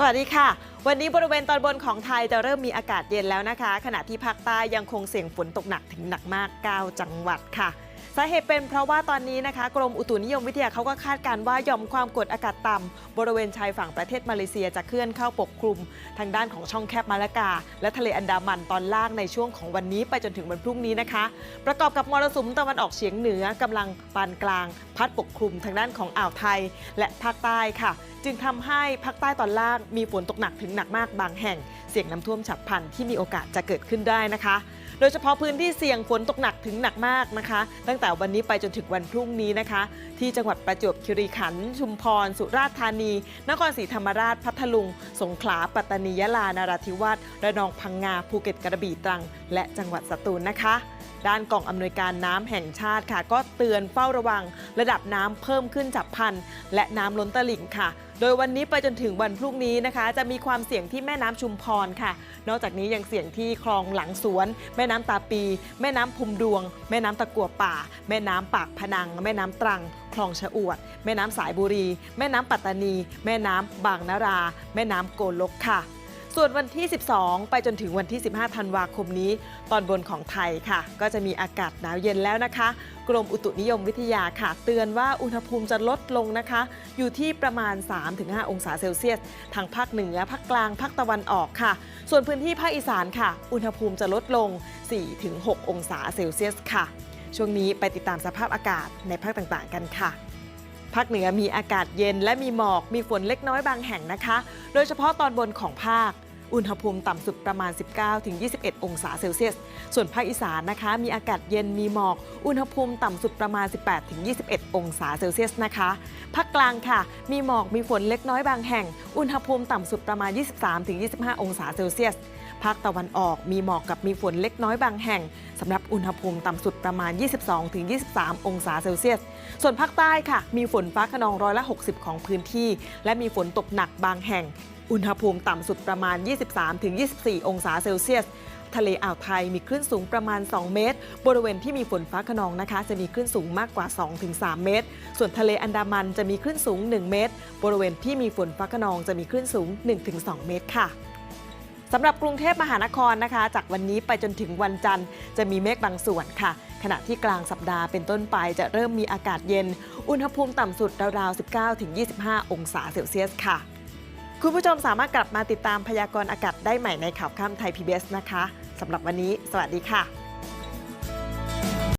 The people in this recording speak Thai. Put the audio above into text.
สวัสดีค่ะ วันนี้บริเวณตอนบนของไทยจะเริ่มมีอากาศเย็นแล้วนะคะ ขณะที่ภาคใต้ยังคงเสี่ยงฝนตกหนักถึงหนักมาก 9 จังหวัดค่ะ สาเหตุเป็นเพราะว่าตอนนี้นะคะ กรมอุตุนิยมวิทยาเขาก็คาดการณ์ว่าย่อมความกดอากาศต่ำบริเวณชายฝั่งประเทศมาเลเซียจะเคลื่อนเข้าปกคลุม ทางด้านของช่องแคบมาลากา และทะเลอันดามันตอนล่างในช่วงของวันนี้ไปจนถึงวันพรุ่งนี้นะคะ ประกอบกับมรสุมตะวันออกเฉียงเหนือกำลังปานกลาง พัดปกคลุมทางด้านของอ่าวไทย และภาคใต้ค่ะ จึงทำให้ภาคใต้ตอนล่างมีฝนตกหนักถึงหนักมากบางแห่ง เสี่ยงน้ำท่วมฉับพลันที่มีโอกาสจะเกิดขึ้นได้นะคะ โดยเฉพาะพื้นที่เสี่ยงฝนตกหนักถึงหนักมากนะคะ ตั้งแต่แต่วันนี้ไปจนถึงวันพรุ่งนี้นะคะ ที่จังหวัดประจวบคีรีขันธ์ชุมพร สุราษฎร์ธานี นครศรีธรรมราชพัทลุง สงขลาปัตตานียะลานาราธิวาสระนองพังงาภูเก็ตกระบี่ตรัง และจังหวัดสตูลนะคะ ด้านกองอำนวยการน้ำแห่งชาติค่ะ ก็เตือนเฝ้าระวังระดับน้ำเพิ่มขึ้นฉับพลัน และน้ำล้นตลิ่งค่ะ โดยวันนี้ไปจนถึงวันพรุ่งนี้นะคะ จะมีความเสี่ยงที่แม่น้ำชุมพรค่ะ นอกจากนี้ยังเสี่ยงที่คลองหลังสวน แม่น้ำตาปี แม่น้ำพุมดวง แม่น้ำตะกัวป่า แม่น้ำปากพนัง แม่น้ำตรังคลองชะอวด แม่น้ำสายบุรี แม่น้ำปัตตานี แม่น้ำบางนารา แม่น้ำโกลกค่ะ ส่วนวันที่ 12 ไปจนถึงวันที่ 15 ธันวาคมนี้ ตอนบนของไทยค่ะ ก็จะมีอากาศหนาวเย็นแล้วนะคะ กรมอุตุนิยมวิทยาค่ะ เตือนว่าอุณหภูมิจะลดลงนะคะ อยู่ที่ประมาณ 3-5 องศาเซลเซียส ทางภาคเหนือ ภาคกลาง ภาคตะวันออกค่ะ ส่วนพื้นที่ภาคอีสานค่ะ อุณหภูมิจะลดลง 4-6 องศาเซลเซียสค่ะ ช่วงนี้ไปติดตามสภาพอากาศในภาคต่างๆ กันค่ะภาคเหนือมีอากาศเย็นและมีหมอก มีฝนเล็กน้อยบางแห่งนะคะ โดยเฉพาะตอนบนของภาค อุณหภูมิต่ำสุดประมาณ 19-21 องศาเซลเซียส ส่วนภาคอีสานนะคะ มีอากาศเย็นมีหมอก อุณหภูมิต่ำสุดประมาณ 18-21 องศาเซลเซียสนะคะ ภาคกลางค่ะ มีหมอกมีฝนเล็กน้อยบางแห่ง อุณหภูมิต่ำสุดประมาณ 23-25 องศาเซลเซียสภาคตะวันออกมีหมอกกับมีฝนเล็กน้อยบางแห่งสำหรับอุณหภูมิต่ำสุดประมาณ 22-23 องศาเซลเซียส ส่วนภาคใต้ค่ะ มีฝนฟ้าขนองร้อยละ 60 ของพื้นที่ และมีฝนตกหนักบางแห่ง อุณหภูมิต่ำสุดประมาณ 23-24 องศาเซลเซียส ทะเลอ่าวไทยมีคลื่นสูงประมาณ 2 เมตร บริเวณที่มีฝนฟ้าขนองนะคะ จะมีคลื่นสูงมากกว่า 2-3 เมตร ส่วนทะเลอันดามันจะมีคลื่นสูง 1 เมตร บริเวณที่มีฝนฟ้าขนองจะมีคลื่นสูง 1-2 เมตรค่ะสำหรับกรุงเทพมหานครนะคะ จากวันนี้ไปจนถึงวันจันทร์จะมีเมฆบางส่วนค่ะ ขณะที่กลางสัปดาห์เป็นต้นไปจะเริ่มมีอากาศเย็น อุณหภูมิต่ำสุดราวๆ 19-25 องศาเซลเซียสค่ะ คุณผู้ชมสามารถกลับมาติดตามพยากรณ์อากาศได้ใหม่ในข่าวค่ำไทย PBS นะคะสำหรับวันนี้ สวัสดีค่ะ